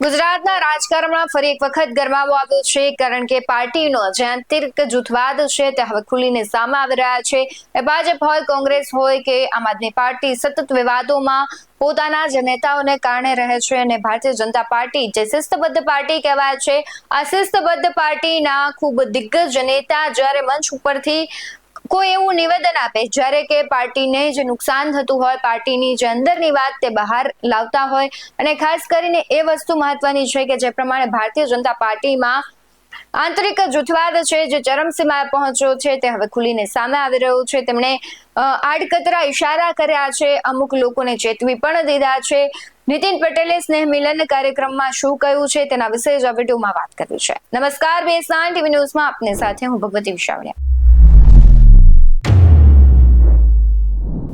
ગુજરાતના રાજકારણમાં ફરી એક વખત ગરમાવો આવ્યો છે, કારણ કે પાર્ટીનો જે આંતરિક જૂથવાદ છે, તે હવે ખુલીને સામે આવી રહ્યા છે. એ ભાજપ હોય, કોંગ્રેસ હોય કે આમ આદમી પાર્ટી, સતત વિવાદોમાં પોતાના જ નેતાઓને કારણે રહે છે અને ભારતીય જનતા પાર્ટી જે શિસ્તબદ્ધ પાર્ટી કહેવાય છે, આ શિસ્તબદ્ધ પાર્ટીના ખૂબ દિગ્ગજ નેતા જ્યારે મંચ ઉપરથી કોઈ એવું નિવેદન આપે, જ્યારે કે પાર્ટીને જે નુકસાન થતું હોય, પાર્ટીની જે અંદરની વાત તે બહાર લાવતા હોય. અને ખાસ કરીને એ વસ્તુ મહત્વની છે કે જે પ્રમાણે ભારતીય જનતા પાર્ટીમાં આંતરિક જૂથવાદ છે, જે ચરમસીમાએ પહોંચ્યો છે, તે હવે ખુલીને સામે આવી રહ્યું છે. તેમણે આડકતરા ઇશારા કર્યા છે, અમુક લોકોને ચેતવી પણ દીધા છે. નીતિન પટેલે સ્નેહ મિલન કાર્યક્રમમાં શું કહ્યું છે તેના વિશે જ આ વિડીયોમાં વાત કરી છે. નમસ્કાર બેસાન ટીવી ન્યૂઝમાં આપની સાથે હું ભગવતી વિશાવડિયા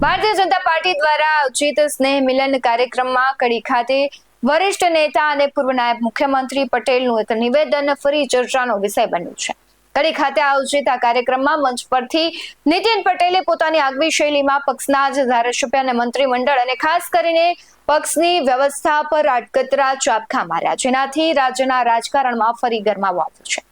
ભારતીય જનતા પાર્ટી દ્વારા આયોજિત સ્નેહ મિલન કાર્યક્રમમાં કડી ખાતે વરિષ્ઠ નેતા અને પૂર્વ નાયબ મુખ્યમંત્રી પટેલનું એક નિવેદન ફરી ચર્ચાનો વિષય બન્યું છે. કડી ખાતે આયોજિત આ કાર્યક્રમમાં મંચ પરથી નીતિન પટેલે પોતાની આગવી શૈલીમાં પક્ષના જ ધારાસભ્ય અને મંત્રીમંડળ અને ખાસ કરીને પક્ષની વ્યવસ્થા પર આડકતરા ચાપખા માર્યા, જેનાથી રાજ્યના રાજકારણમાં ફરી ગરમાવો આવ્યો છે.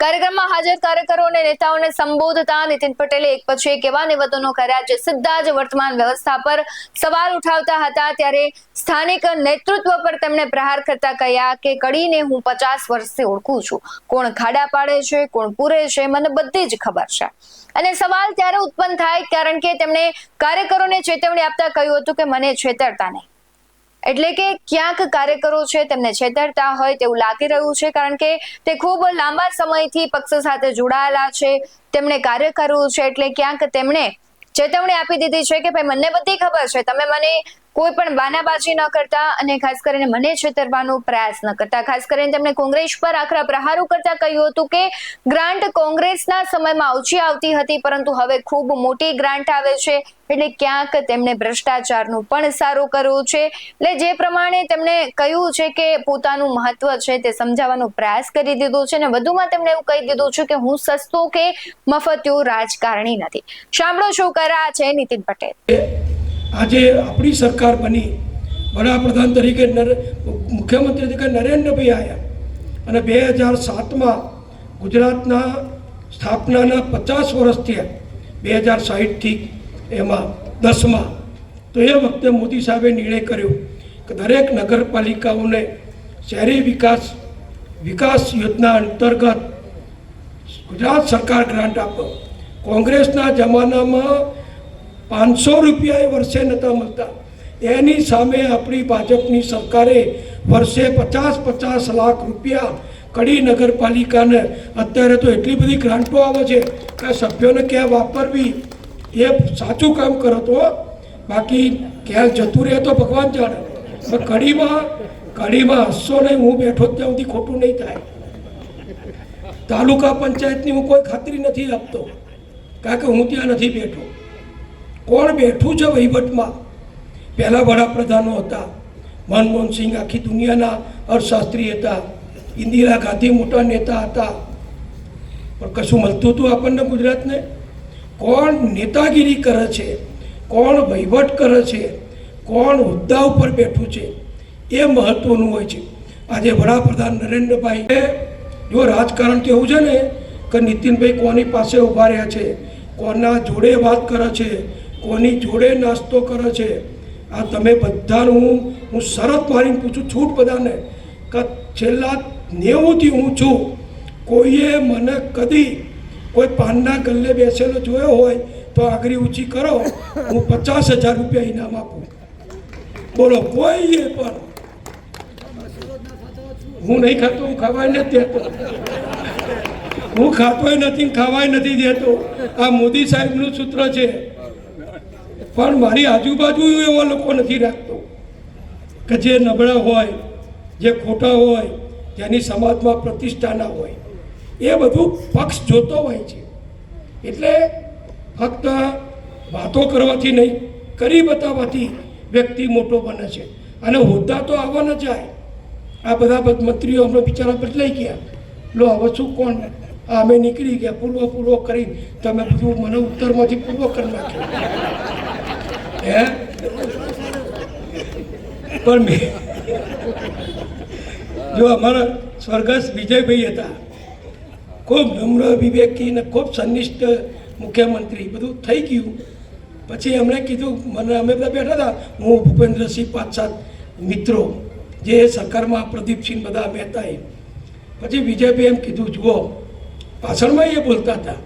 કાર્યક્રમમાં હાજર કાર્યકરો અને નેતાઓને સંબોધતા નીતિન પટેલે એક પછી એક એવા નિવેદનો કર્યા જે સીધા જ વર્તમાન વ્યવસ્થા પર સવાલ ઉઠાવતા હતા. ત્યારે સ્થાનિક નેતૃત્વ પર તેમણે પ્રહાર કરતા કહ્યા કે, કડીને હું પચાસ વર્ષથી ઓળખું છું. કોણ ખાડા પાડે છે, કોણ પૂરે છે, મને બધી જ ખબર છે. અને સવાલ ત્યારે ઉત્પન્ન થાય કારણ કે તેમણે કાર્યકરોને ચેતવણી આપતા કહ્યું હતું કે, મને છેતરતા નહીં. એટલે કે ક્યાંક કાર્યકરો છે તેમને છેતરતા હોય તેવું લાગી રહ્યું છે, કારણ કે તે ખૂબ લાંબા સમયથી પક્ષ સાથે જોડાયેલા છે, તેમણે કાર્ય કરવું છે, એટલે ક્યાંક તેમણે ચેતવણી આપી દીધી છે કે, ભાઈ, મને બધી ખબર છે. તમે મને કોઈ પણ બાનાબાજી ન કરતા અને ખાસ કરીને મને છેતરવાનો પ્રયાસ ન કરતા. ખાસ કરીને તેમણે કોંગ્રેસ પર આખરા પ્રહારો કરતા કહ્યું હતું કે ગ્રાન્ટ કોંગ્રેસના સમયમાં ઓછી આવતી હતી, પરંતુ હવે ખૂબ મોટી ગ્રાન્ટ આવે છે. એટલે ક્યાંક તેમણે ભ્રષ્ટાચારનું પણ સારું કરવું છે. એટલે જે પ્રમાણે તેમણે કહ્યું છે કે પોતાનું મહત્વ છે તે સમજાવવાનો પ્રયાસ કરી દીધો છે અને વધુમાં તેમણે એવું કહી દીધું છે કે હું સસ્તો કે મફતિયો રાજકારણી નથી. સાંભળો છો કરા છે નીતિન પટેલ. આજે આપણી સરકાર બની. વડાપ્રધાન તરીકે મુખ્યમંત્રી તરીકે નરેન્દ્રભાઈ આવ્યા અને બે હજાર સાતમાં ગુજરાતના સ્થાપનાના પચાસ વર્ષ થયા. બે હજાર સાહીઠથી એમાં દસમાં. તો એ વખતે મોદી સાહેબે નિર્ણય કર્યો કે દરેક નગરપાલિકાઓને શહેરી વિકાસ વિકાસ યોજના અંતર્ગત ગુજરાત સરકાર ગ્રાન્ટ આપો. કોંગ્રેસના જમાનામાં પાંચસો રૂપિયા વર્ષે નહોતા મળતા. એની સામે આપણી ભાજપની સરકારે વર્ષે પચાસ પચાસ લાખ રૂપિયા કડી નગરપાલિકાને. અત્યારે તો એટલી બધી ગ્રાન્ટો આવે છે કે સભ્યોને ક્યાં વાપરવી એ સાચું કામ કરો તો. બાકી ક્યાં જતું રહે તો ભગવાન જાણે. પણ કડીમાં કડીમાં હસશો નહીં, હું બેઠો ત્યાં સુધી ખોટું નહીં થાય. તાલુકા પંચાયતની હું કોઈ ખાતરી નથી આપતો. કારણ કે હું ત્યાં નથી બેઠો. કોણ બેઠું છે વહીવટમાં? પહેલાં વડાપ્રધાનો હતા મનમોહન સિંહ આખી દુનિયાના અર્થશાસ્ત્રી હતા, ઇન્દિરા ગાંધી મોટા નેતા હતા. પણ કશું મળતું હતું આપણને ગુજરાતને? કોણ નેતાગીરી કરે છે? કોણ વહીવટ કરે છે? કોણ હોદ્દા ઉપર બેઠું છે? એ મહત્વનું હોય છે. આજે વડાપ્રધાન નરેન્દ્રભાઈ જો રાજકારણ કેવું છે ને, કે નીતિનભાઈ કોની પાસે ઊભા રહ્યા છે, કોના જોડે વાત કરે છે કોની જોડે નાસ્તો કરે છે? આ તમે બધાનું હું હું શરત મારીને પૂછું છૂટ બધાને કે છેલ્લા નેવુંથી હું છું. કોઈએ મને કદી કોઈ પાનના ગલ્લે બેસેલો જોયો હોય તો આગળ ઊંચી કરો. હું પચાસ હજાર રૂપિયા ઇનામ આપું. બોલો, કોઈએ પણ? હું નહીં ખાતો, હું ખાવાય નથી દેતો. હું ખાતોય નથી ખાવાય નથી દેતો. આ મોદી સાહેબનું સૂત્ર છે. પણ મારી આજુબાજુ એવા લોકો નથી રાખતો કે જે નબળા હોય, જે ખોટા હોય, જેની સમાજમાં પ્રતિષ્ઠા ના હોય. એ બધું પક્ષ જોતો હોય છે. એટલે ફક્ત વાતો કરવાથી નહીં, કરી બતાવવાથી વ્યક્તિ મોટો બને છે. અને હોદ્દા તો આવવાના જાય. આ બધા મંત્રીઓ હમણાં બિચારા બદલાઈ ગયા. લો, હવે શું કોણ? અમે નીકળી ગયા. પૂર્વ પૂર્વ કરી તમે બધું મને ઉત્તરમાંથી પૂર્વ કરી નાખ્યું. હે? પણ મેં જો અમારા સ્વર્ગસ્થ વિજયભાઈ હતા, ખૂબ નમ્ર, વિવેકી ને ખૂબ સંનિષ્ઠ મુખ્યમંત્રી બધું થઈ ગયું. પછી એમણે કીધું, મને અમે બધા બેઠા હતા, હું ભૂપેન્દ્રસિંહ પાંચ સાત મિત્રો, જે સરકારમાં પ્રદીપસિંહ બધા મહેતા એ. પછી વિજયભાઈ એમ કીધું, જુઓ ભાષણમાં એ બોલતા હતા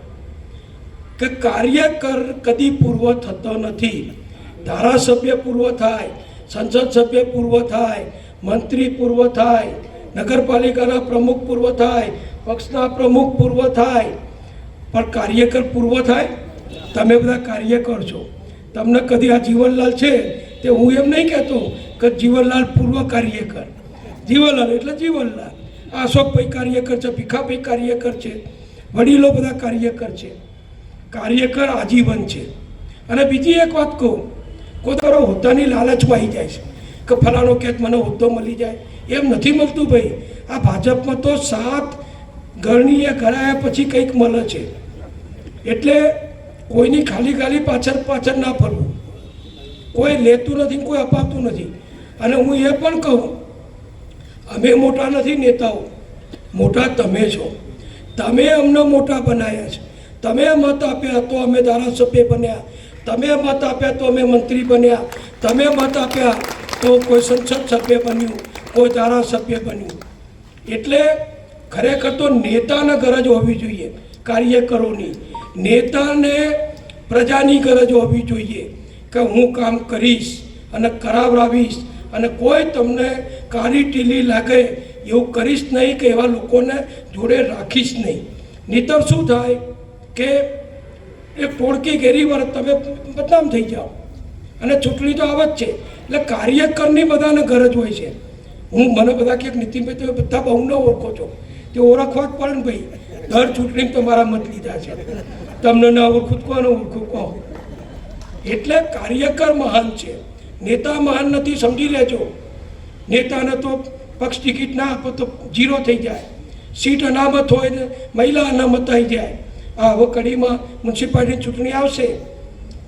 કે કાર્યકર કદી પૂર્વ થતો નથી. ધારાસભ્ય પૂર્વ થાય, સંસદ સભ્ય પૂર્વ થાય, મંત્રી પૂર્વ થાય, નગરપાલિકાના પ્રમુખ પૂર્વ થાય, પક્ષના પ્રમુખ પૂર્વ થાય. પણ કાર્યકર પૂર્વ થાય? તમે બધા કાર્યકર છો. તમને કદી આ જીવનલાલ છે તે હું એમ નહીં કહેતો કે જીવનલાલ પૂર્વ કાર્યકર. જીવનલાલ એટલે જીવનલાલ. અશોકભાઈ કાર્યકર છે, ભીખાભાઈ કાર્યકર છે, વડીલો બધા કાર્યકર છે. કાર્યકર આજીવન છે. અને બીજી એક વાત કહું કોઈ તારો હોદ્દાની લાલચમાં આવી જાય છે કે ફલાણો ક્યાંક મને હોદ્દો મળી જાય. એમ નથી મળતું ભાઈ. આ ભાજપમાં તો સાત ગરણીએ ગળાયા પછી કંઈક મળે છે. એટલે કોઈની ખાલી ખાલી પાછળ પાછળ ના ફરવું. કોઈ લેતું નથી કોઈ અપાતું નથી. અને હું એ પણ કહું, અમે મોટા નથી નેતાઓ. મોટા તમે છો. તમે અમને મોટા બનાવ્યા છે. તમે મત આપ્યા તો અમે ધારાસભ્ય બન્યા. તમે મત આપ્યા તો અમે મંત્રી બન્યા. તમે મત આપ્યા તો કોઈ સંસદ સભ્ય બન્યું, કોઈ ધારાસભ્ય બન્યું. એટલે ખરેખર તો નેતાને ગરજ હોવી જોઈએ, કાર્યકરોની. નેતાને પ્રજાની ગરજ હોવી જોઈએ કે હું કામ કરીશ અને કરાવડાવીશ અને કોઈ તમને કાળી ટીલી લાગે એવું કરીશ નહીં કે એવા લોકોને જોડે રાખીશ નહીં. નહીતર શું થાય કે એક ટોળકી ઘેરી વાર તમે બદનામ થઈ જાઓ. અને ચૂંટણી તો આવે જ છે. એટલે કાર્યકરની બધાને ગરજ હોય છે. હું મને બધા કે નીતિનભાઈ, તમે બધા બહુ ન ઓળખો છો. તે ઓળખવા જ પડે ને ભાઈ. દર ચૂંટણી તો મારા મત લીધા છે. તમને ન ઓળખું કહો ને ઓળખું, કહો. એટલે કાર્યકર મહાન છે. નેતા મહાન નથી, સમજી લેજો. નેતાને તો પક્ષ ટિકિટ ના આપો તો જીરો થઈ જાય. સીટ અનામત હોય ને મહિલા અનામત થઈ જાય. આ કડીમાં મ્યુનિસિપાલિટી ચૂંટણી આવશે.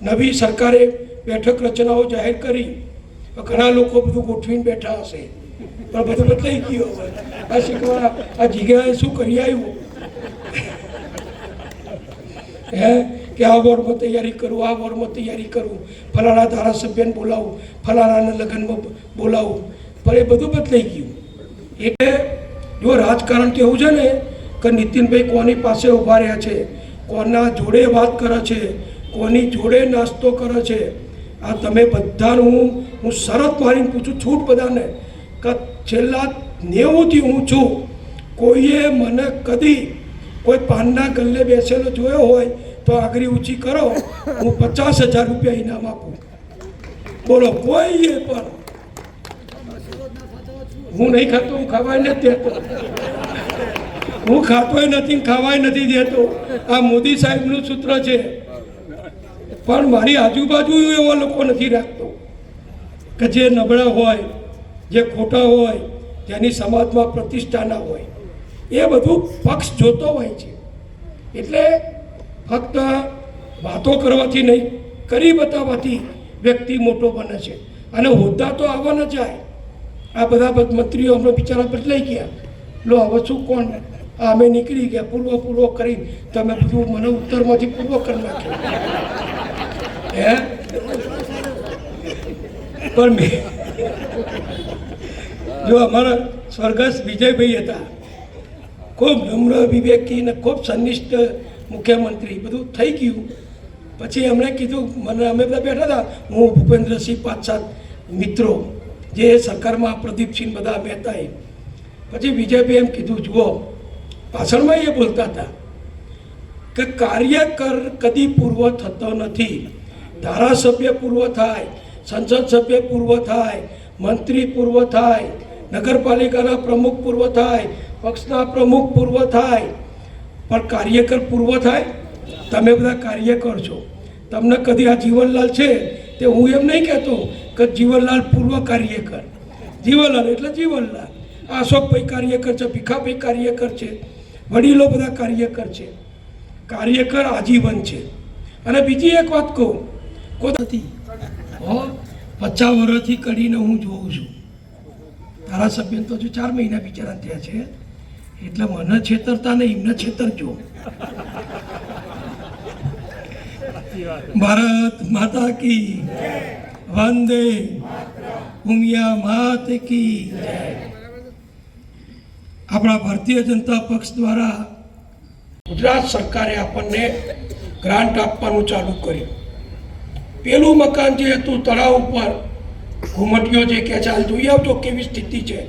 નવી સરકારે બેઠક રચનાઓ જાહેર કરી. ઘણા લોકો બધું ગોઠવીને બેઠા હશે. પણ બધું બદલાઈ ગયું હવે. આ શીખવા આ જગ્યાએ શું કરી આવ્યું? હે? કે આ વોર્ડમાં તૈયારી કરું, આ વોર્ડમાં તૈયારી કરું. ફલાણા ધારાસભ્યને બોલાવું, ફલાણાને લગ્નમાં બોલાવું. પણ એ બધું બદલાઈ ગયું. એટલે જો રાજકારણ કેવું છે ને કે નીતિનભાઈ કોની પાસે ઊભા રહ્યા છે? કોના જોડે વાત કરે છે? કોની જોડે નાસ્તો કરે છે? આ તમે બધાનું હું શરત મારીને પૂછું છૂટ બધાને કે છેલ્લા નેવુંથી હું છું. કોઈએ મને કદી કોઈ પાનના ગલ્લે બેસેલો જોયો હોય તો આગરી ઊંચી કરો. હું પચાસ હજાર રૂપિયા ઇનામ આપું. બોલો, કોઈએ પણ. હું નહીં ખાતો, હું ખાવાય નથી હું ખાતોય નથી ખાવાય નથી દેતો. આ મોદી સાહેબનું સૂત્ર છે. પણ મારી આજુબાજુ એવા લોકો નથી રાખતો. કે જે નબળા હોય, જે ખોટા હોય, જેની સમાજમાં પ્રતિષ્ઠા ના હોય. એ બધું પક્ષ જોતો હોય છે. એટલે ફક્ત વાતો કરવાથી નહીં કરી બતાવવાથી વ્યક્તિ મોટો બને છે. અને હોદ્દા તો આવવાના જાય આ. બધા મંત્રીઓ હમણાં બિચારા બદલાઈ ગયા. લો, હવે શું કોણ અમે નીકળી ગયા પૂર્વ પૂર્વ કરી તમે બધું મને ઉત્તરમાંથી પૂર્વ કરી નાખ્યો. હે? પણ મેં જો અમારા સ્વર્ગસ્થ વિજયભાઈ હતા, ખૂબ નમ્ર વિવેકી ને ખૂબ સંનિષ્ઠ મુખ્યમંત્રી, બધું થઈ ગયું. પછી એમણે કીધું, મને અમે બધા બેઠા હતા, હું ભૂપેન્દ્રસિંહ પાંચ સાત મિત્રો, જે સરકારમાં પ્રદીપસિંહ બધા મહેતા એ. પછી વિજયભાઈ એમ કીધું, જુઓ ભાષણમાં એ બોલતા હતા કે કાર્યકર કદી પૂર્વ થતો નથી. ધારાસભ્ય પૂર્વ થાય, સંસદ સભ્ય પૂર્વ થાય, મંત્રી પૂર્વ થાય, નગરપાલિકાના પ્રમુખ પૂર્વ થાય, પક્ષના પ્રમુખ પૂર્વ થાય. પણ કાર્યકર પૂર્વ થાય? તમે બધા કાર્યકર છો. તમને કદી આ જીવનલાલ છે તે હું એમ નહીં કહેતો કે જીવનલાલ પૂર્વ કાર્યકર. જીવનલાલ એટલે જીવનલાલ. આ અશોકભાઈ કાર્યકર છે, ભીખાભાઈ કાર્યકર છે. વડીલો બધા કાર્યકર છે. કાર્યકર આજીવન છે. અને બીજી એક વાત કહું હો, પચાસ વર્ષથી કરીને હું જોઉં છું. ધારાસભ્ય તો જો ચાર મહિના બિચારા થયા છે. એટલે મને છેતરતા નહીં, એમને છેતરજો ભારત માતા કી વંદે. ઉમિયા માત કી જય. આપણા ભારતીય જનતા પક્ષ દ્વારા ગુજરાત સરકારે આપણને ગ્રાન્ટ આપવાનું ચાલુ કર્યું. પેલું મકાન જે હતું, તળાવ ઉપર, ઘુમટીઓ જે કે ચાલ જોઈ આવજો કેવી સ્થિતિ છે.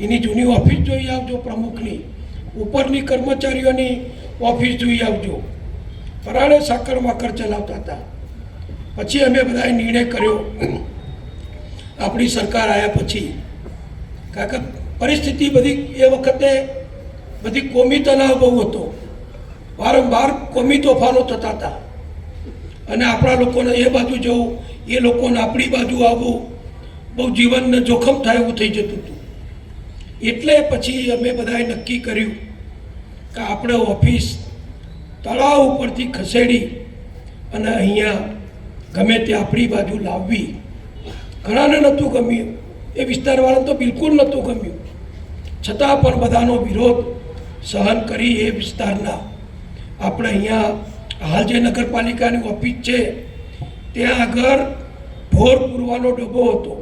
એની જૂની ઓફિસ જોઈ આવજો પ્રમુખની. ઉપરની કર્મચારીઓની ઓફિસ જોઈ આવજો. પરાણે સાકર વાકર ચલાવતા હતા. પછી અમે બધાએ નિર્ણય કર્યો, આપણી સરકાર આવ્યા પછી. કારણ કે પરિસ્થિતિ બધી એ વખતે બધી કોમી તણાવ બહુ હતો. વારંવાર કોમી તોફાનો થતા હતા. અને આપણા લોકોને એ બાજુ જવું, એ લોકોને આપણી બાજુ આવવું, બહુ જીવનને જોખમ થાય એવું થઈ જતું હતું. એટલે પછી અમે બધાએ નક્કી કર્યું કે આપણે ઓફિસ તળાવ ઉપરથી ખસેડી અને અહીંયા ગમે તે આપણી બાજુ લાવવી. ઘણાને નહોતું ગમ્યું. એ વિસ્તારવાળાને તો બિલકુલ નહોતું ગમ્યું. છતાં પણ બધાનો વિરોધ સહન કરી એ વિસ્તારના આપણે અહીંયા હાલ જે નગરપાલિકાની ઓફિસ છે, ત્યાં આગળ ઢોર પૂરવાનો ડબ્બો હતો.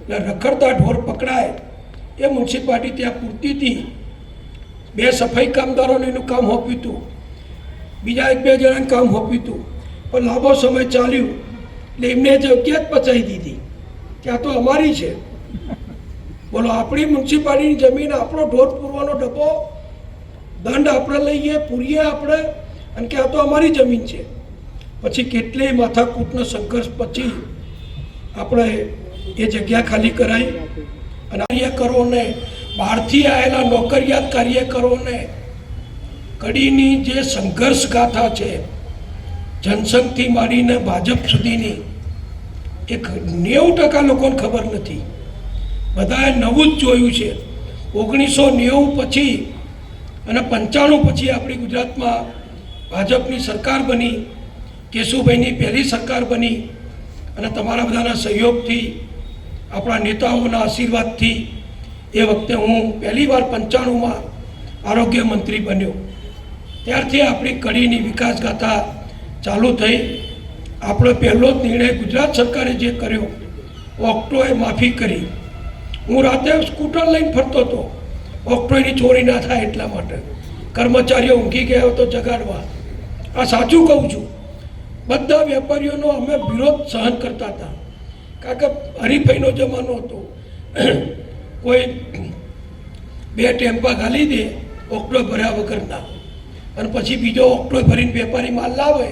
એટલે રખડતા ઢોર પકડાય. એ મ્યુનિસિપાલિટી ત્યાં પૂરતી હતી. બે સફાઈ કામદારોને એનું કામ સોંપ્યું હતું બીજા એક બે જણાને કામ સોંપ્યું હતું પણ લાંબો સમય ચાલ્યું. એટલે એમને જગ્યા જ પચાવી દીધી. ત્યાં તો અમારી છે. બોલો, આપણી મ્યુનિસિપાલિટીની જમીન, આપણો ઢોર પૂરવાનો ડબ્બો, દંડ આપણે લઈએ, પૂરીએ આપણે, અને કે આ તો અમારી જમીન છે. પછી કેટલીય માથાકૂટનો સંઘર્ષ પછી આપણે એ જગ્યા ખાલી કરાવી અને કાર્યકરોને, બહારથી આવેલા નોકરિયાત કાર્યકરોને કડીની જે સંઘર્ષ ગાથા છે, જનસંઘથી માંડીને ભાજપ સુધીની, એક નેવું ટકા લોકોને ખબર નથી. બધાએ નવું જ જોયું છે. ઓગણીસો નેવું પછી અને પંચાણું પછી આપણી ગુજરાતમાં ભાજપની સરકાર બની, કેશુભાઈની પહેલી સરકાર બની અને તમારા બધાના સહયોગથી, આપણા નેતાઓના આશીર્વાદથી એ વખતે હું પહેલીવાર પંચાણુંમાં આરોગ્ય મંત્રી બન્યો. ત્યારથી આપણી કડીની વિકાસ ગાથા ચાલુ થઈ. આપણો પહેલો જ નિર્ણય ગુજરાત સરકારે જે કર્યો, ઓક્ટોએ માફી કરી. હું રાતે સ્કૂટર લઈને ફરતો હતો. ઓક્ટોની ચોરી ના થાય એટલા માટે. કર્મચારીઓ ઊંઘી ગયા હતો જગાડવા. આ સાચું કહું છું. બધા વેપારીઓનો અમે વિરોધ સહન કરતા હતા. કારણ કે હરીફાઈનો જમાનો હતો. કોઈ બે ટેમ્પા ગાલી દે ઓક્ટો ભર્યા વગરના અને પછી બીજો ઓક્ટો ભરીને વેપારી માલ લાવે,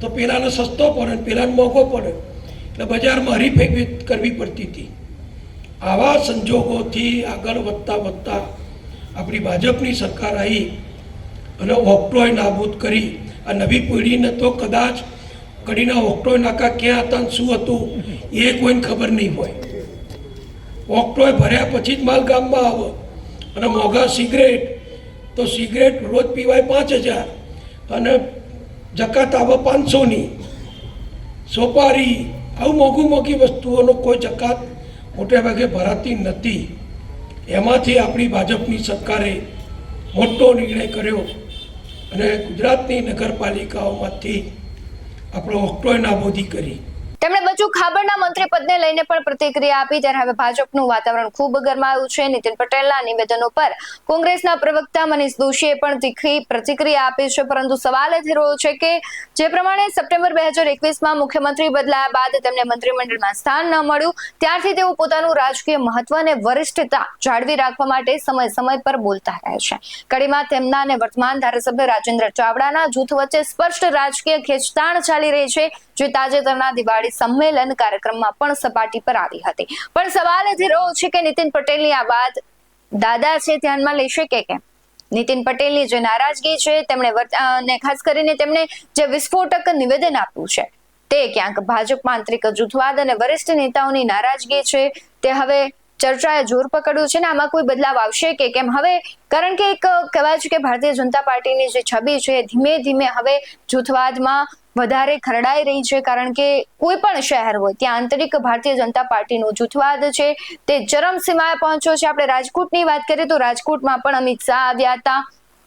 તો પહેલાંનો સસ્તો પડે ને પેલાને મોંઘો પડે. એટલે બજારમાં હરીફાઈ કરવી પડતી હતી. આવા સંજોગોથી આગળ વધતા વધતા આપણી ભાજપની સરકાર આવી અને ઓક્ટોય નાબૂદ કરી. આ નવી પેઢીને તો કદાચ કડીના ઓક્ટોય નાકા ક્યાં હતા શું હતું, એ કોઈને ખબર નહીં હોય. ઓક્ટોય ભર્યા પછી જ માલ ગામમાં આવે. અને મોંઘા સિગરેટ, તો સિગરેટ રોજ પીવાય પાંચ હજાર. અને જકાત આવે પાંચસોની. સોપારી, આવું મોંઘું મોંઘી વસ્તુઓનો કોઈ જકાત મોટે ભાગે ભરાતી નથી. એમાંથી આપણી ભાજપની સરકારે મોટો નિર્ણય કર્યો અને ગુજરાતની નગરપાલિકાઓમાંથી આપણો ઓક્ટોય નાબૂદી કરી. તેમણે બચુ ખાબડના મંત્રી પદને લઈને પણ પ્રતિક્રિયા આપી. ત્યારે હવે ભાજપનું વાતાવરણ ખૂબ ગરમાયું છે. નીતિન પટેલના નિવેદનો પર કોંગ્રેસના પ્રવક્તા મનીષ દોશીએ પણ તીખી પ્રતિક્રિયા આપી છે. પરંતુ સવાલ એ થઈ રહ્યો છે કે જે પ્રમાણે સપ્ટેમ્બર બે હજાર એકવીસમાં મુખ્યમંત્રી બદલાયા બાદ તેમને મંત્રીમંડળમાં સ્થાન ન મળ્યું, ત્યારથી તેઓ પોતાનું રાજકીય મહત્વ અને વરિષ્ઠતા જાળવી રાખવા માટે સમય સમય પર બોલતા રહે છે. કડીમાં તેમના અને વર્તમાન ધારાસભ્ય રાજેન્દ્ર ચાવડાના જૂથ વચ્ચે સ્પષ્ટ રાજકીય ખેંચતાણ ચાલી રહી છે. જે તાજેતરના દિવાળી સંમેલન કાર્યક્રમમાં પણ સપાટી પર આવી હતી. પણ સવાલ એ રહ્યો છે કે નીતિન પટેલની આ વાત દાદા છે ધ્યાનમાં લેશે કે કેમ? નીતિન પટેલની જે નારાજગી છે, તેમણે ને ખાસ કરીને તેમણે જે વિસ્ફોટક નિવેદન આપ્યું છે, તે ક્યાંક ભાજપ આંતરિક જૂથવાદ અને વરિષ્ઠ નેતાઓની નારાજગી છે, તે હવે ચર્ચાએ જોર પકડ્યું છે ને આમાં કોઈ બદલાવ આવશે કે કેમ? હવે, કારણ કે એક કહેવાય છે કે ભારતીય જનતા પાર્ટીની જે છબી છે ધીમે ધીમે હવે જૂથવાદમાં વધારે ખરડાઈ રહી છે કારણ કે કોઈ પણ શહેર હોય, ત્યાં આંતરિક ભારતીય જનતા પાર્ટીનો જૂથવાદ છે, તે ચરમસીમાએ પહોંચ્યો છે. આપણે રાજકોટની વાત કરીએ તો રાજકોટમાં પણ અમિત શાહ આવ્યા હતા.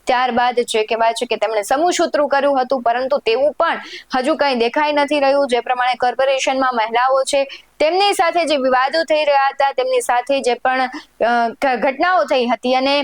ત્યારબાદ જે કહેવાય છે કે તેમણે સમૂહ સૂત્રું કર્યું હતું, પરંતુ તેવું પણ હજુ કંઈ દેખાઈ નથી રહ્યું. જે પ્રમાણે કોર્પોરેશનમાં મહિલાઓ છે, તેમની સાથે જે વિવાદો થઈ રહ્યા હતા, તેમની સાથે જે પણ ઘટનાઓ થઈ હતી અને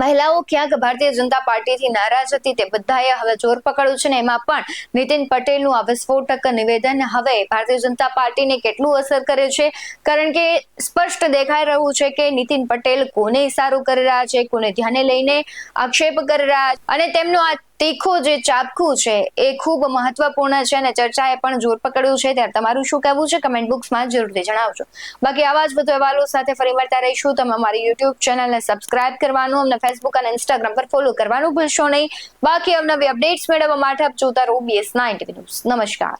મહિલાઓ ક્યાંક ભારતીય જનતા પાર્ટીથી નારાજ હતી તે બધાએ હવે જોર પકડ્યું છે ને એમાં પણ નીતિન પટેલનું આ વિસ્ફોટક નિવેદન હવે ભારતીય જનતા પાર્ટીને કેટલું અસર કરે છે? કારણ કે સ્પષ્ટ દેખાઈ રહ્યું છે કે નીતિન પટેલ કોને ઇશારો કરી રહ્યા છે, કોને ધ્યાને લઈને આક્ષેપ કરી રહ્યા છે અને તેમનું આ તીખું જે ચાપખું છે, એ ખૂબ મહત્વપૂર્ણ છે અને ચર્ચાએ પણ જોર પકડ્યું છે. ત્યારે તમારું શું કહેવું છે? કમેન્ટ બોક્સમાં જરૂરથી જણાવજો. બાકી આવા જ વધુ અહેવાલો સાથે ફરી મળતા રહીશું. તમે અમારી યુટ્યુબ ચેનલને સબસ્ક્રાઇબ કરવાનું, અમને ફેસબુક અને ઇન્સ્ટાગ્રામ પર ફોલો કરવાનું ભૂલશો નહીં. બાકી અવનવી અપડેટ્સ મેળવવા માટે આપ જોતા રહો બીએસ નાઇન ન્યૂઝ નમસ્કાર.